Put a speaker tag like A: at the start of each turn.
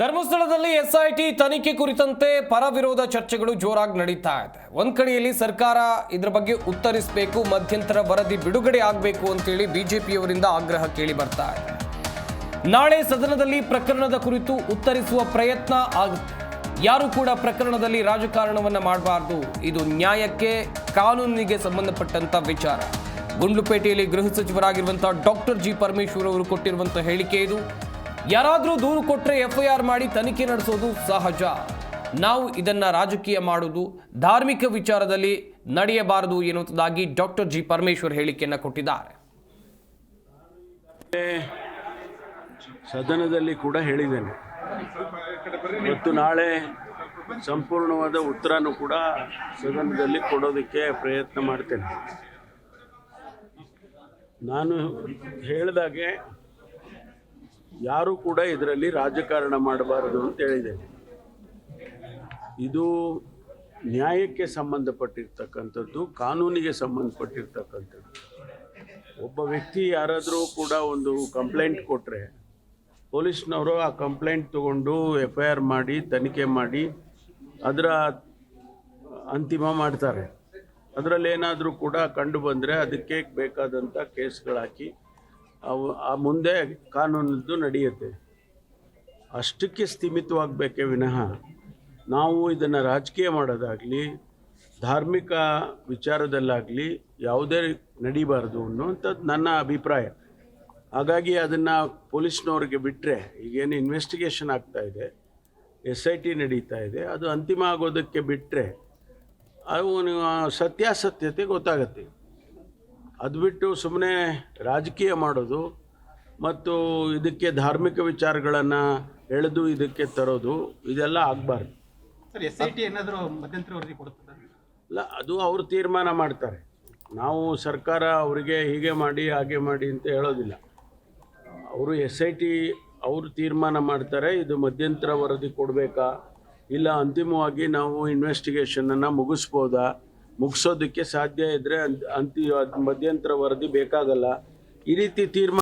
A: ಧರ್ಮಸ್ಥಳದಲ್ಲಿ ಎಸ್ಐಟಿ ತನಿಖೆ ಕುರಿತಂತೆ ಪರ ವಿರೋಧ ಚರ್ಚೆಗಳು ಜೋರಾಗಿ ನಡೀತಾ ಇದೆ. ಒಂದ್ ಕಡೆಯಲ್ಲಿ ಸರ್ಕಾರ ಇದರ ಬಗ್ಗೆ ಉತ್ತರಿಸಬೇಕು, ಮಧ್ಯಂತರ ವರದಿ ಬಿಡುಗಡೆ ಆಗಬೇಕು ಅಂತೇಳಿ ಬಿಜೆಪಿಯವರಿಂದ ಆಗ್ರಹ ಕೇಳಿ ಬರ್ತಾ ಇದೆ. ನಾಳೆ ಸದನದಲ್ಲಿ ಪ್ರಕರಣದ ಕುರಿತು ಉತ್ತರಿಸುವ ಪ್ರಯತ್ನ ಆಗುತ್ತೆ. ಯಾರು ಕೂಡ ಪ್ರಕರಣದಲ್ಲಿ ರಾಜಕಾರಣವನ್ನ ಮಾಡಬಾರ್ದು. ಇದು ನ್ಯಾಯಕ್ಕೆ, ಕಾನೂನಿಗೆ ಸಂಬಂಧಪಟ್ಟಂತ ವಿಚಾರ. ಗುಂಡ್ಲುಪೇಟೆಯಲ್ಲಿ ಗೃಹ ಸಚಿವರಾಗಿರುವಂತಹ ಡಾಕ್ಟರ್ ಜಿ ಪರಮೇಶ್ವರ್ ಅವರು ಕೊಟ್ಟಿರುವಂತಹ ಹೇಳಿಕೆ ಇದು. ಯಾರಾದರೂ ದೂರು ಕೊಟ್ಟರೆ ಎಫ್ಐಆರ್ ಮಾಡಿ ತನಿಖೆ ನಡೆಸೋದು ಸಹಜ. ನಾವು ಇದನ್ನು ರಾಜಕೀಯ ಮಾಡುವುದು ಧಾರ್ಮಿಕ ವಿಚಾರದಲ್ಲಿ ನಡೆಯಬಾರದು ಎನ್ನುವುದಾಗಿ ಡಾಕ್ಟರ್ ಜಿ ಪರಮೇಶ್ವರ್ ಹೇಳಿಕೆಯನ್ನು ಕೊಟ್ಟಿದ್ದಾರೆ.
B: ಸದನದಲ್ಲಿ ಕೂಡ ಹೇಳಿದ್ದೇನೆ. ಮತ್ತು ನಾಳೆ ಸಂಪೂರ್ಣವಾದ ಉತ್ತರನೂ ಕೂಡ ಸದನದಲ್ಲಿ ಕೊಡೋದಕ್ಕೆ ಪ್ರಯತ್ನ ಮಾಡ್ತೇನೆ. ನಾನು ಹೇಳಿದಾಗೆ ಯಾರೂ ಕೂಡ ಇದರಲ್ಲಿ ರಾಜಕಾರಣ ಮಾಡಬಾರದು ಅಂತ ಹೇಳಿದ್ದೇನೆ ಇದು ನ್ಯಾಯಕ್ಕೆ ಸಂಬಂಧಪಟ್ಟಿರ್ತಕ್ಕಂಥದ್ದು, ಕಾನೂನಿಗೆ ಸಂಬಂಧಪಟ್ಟಿರ್ತಕ್ಕಂಥದ್ದು. ಒಬ್ಬ ವ್ಯಕ್ತಿ ಯಾರಾದರೂ ಕೂಡ ಒಂದು ಕಂಪ್ಲೇಂಟ್ ಕೊಟ್ಟರೆ ಪೊಲೀಸ್ನವರು ಆ ಕಂಪ್ಲೇಂಟ್ ತಗೊಂಡು ಎಫ್ ಐ ಆರ್ ಮಾಡಿ, ತನಿಖೆ ಮಾಡಿ, ಅದರ ಅಂತಿಮ ಮಾಡ್ತಾರೆ. ಅದರಲ್ಲಿ ಏನಾದರೂ ಕೂಡ ಕಂಡು ಬಂದರೆ ಅದಕ್ಕೆ ಬೇಕಾದಂಥ ಕೇಸ್ಗಳಾಕಿ ಅವು ಆ ಮುಂದೆ ಕಾನೂನದ್ದು ನಡೆಯುತ್ತೆ. ಅಷ್ಟಕ್ಕೆ ಸ್ಥಿಮಿತವಾಗಬೇಕೇ ವಿನಃ ನಾವು ಇದನ್ನು ರಾಜಕೀಯ ಮಾಡೋದಾಗಲಿ, ಧಾರ್ಮಿಕ ವಿಚಾರದಲ್ಲಾಗಲಿ ಯಾವುದೇ ನಡಿಬಾರ್ದು ಅನ್ನುವಂಥದ್ದು ನನ್ನ ಅಭಿಪ್ರಾಯ. ಹಾಗಾಗಿ ಅದನ್ನು ಪೊಲೀಸ್ನವ್ರಿಗೆ ಬಿಟ್ಟರೆ ಈಗೇನು ಇನ್ವೆಸ್ಟಿಗೇಷನ್ ಆಗ್ತಾ ಇದೆ ಎಸ್ ಐ ಟಿ ನಡೀತಾ ಇದೆ, ಅದು ಅಂತಿಮ ಆಗೋದಕ್ಕೆ ಬಿಟ್ಟರೆ ಅವನು ಸತ್ಯಾಸತ್ಯತೆ ಗೊತ್ತಾಗತ್ತೆ. ಅದು ಬಿಟ್ಟು ಸುಮ್ಮನೆ ರಾಜಕೀಯ ಮಾಡೋದು ಮತ್ತು ಇದಕ್ಕೆ ಧಾರ್ಮಿಕ ವಿಚಾರಗಳನ್ನು ಎಳೆದು ಇದಕ್ಕೆ ತರೋದು ಇದೆಲ್ಲ ಆಗಬಾರ್ದು.
C: ಸರ್ ಎಸ್ ಐ ಟಿ ಏನಾದರೂ ಮಧ್ಯಂತರ ವರದಿ
B: ಅದು ಅವರು ತೀರ್ಮಾನ ಮಾಡ್ತಾರೆ. ನಾವು ಸರ್ಕಾರ ಅವರಿಗೆ ಹೀಗೆ ಮಾಡಿ ಹಾಗೆ ಮಾಡಿ ಅಂತ ಹೇಳೋದಿಲ್ಲ. ಅವರು ಎಸ್ ಐ ಟಿ ಅವರು ತೀರ್ಮಾನ ಮಾಡ್ತಾರೆ ಇದು ಮಧ್ಯಂತರ ವರದಿ ಕೊಡಬೇಕಾ? ಇಲ್ಲ ಅಂತಿಮವಾಗಿ ನಾವು ಇನ್ವೆಸ್ಟಿಗೇಷನನ್ನು ಮುಗಿಸ್ಬೋದಾ? ಮುಗಿಸೋದಕ್ಕೆ ಸಾಧ್ಯ ಇದ್ದರೆ ಅಂತಿ ಮಧ್ಯಂತರ ವರದಿ ಬೇಕಾಗಲ್ಲ. ಈ ರೀತಿ ತೀರ್ಮಾನ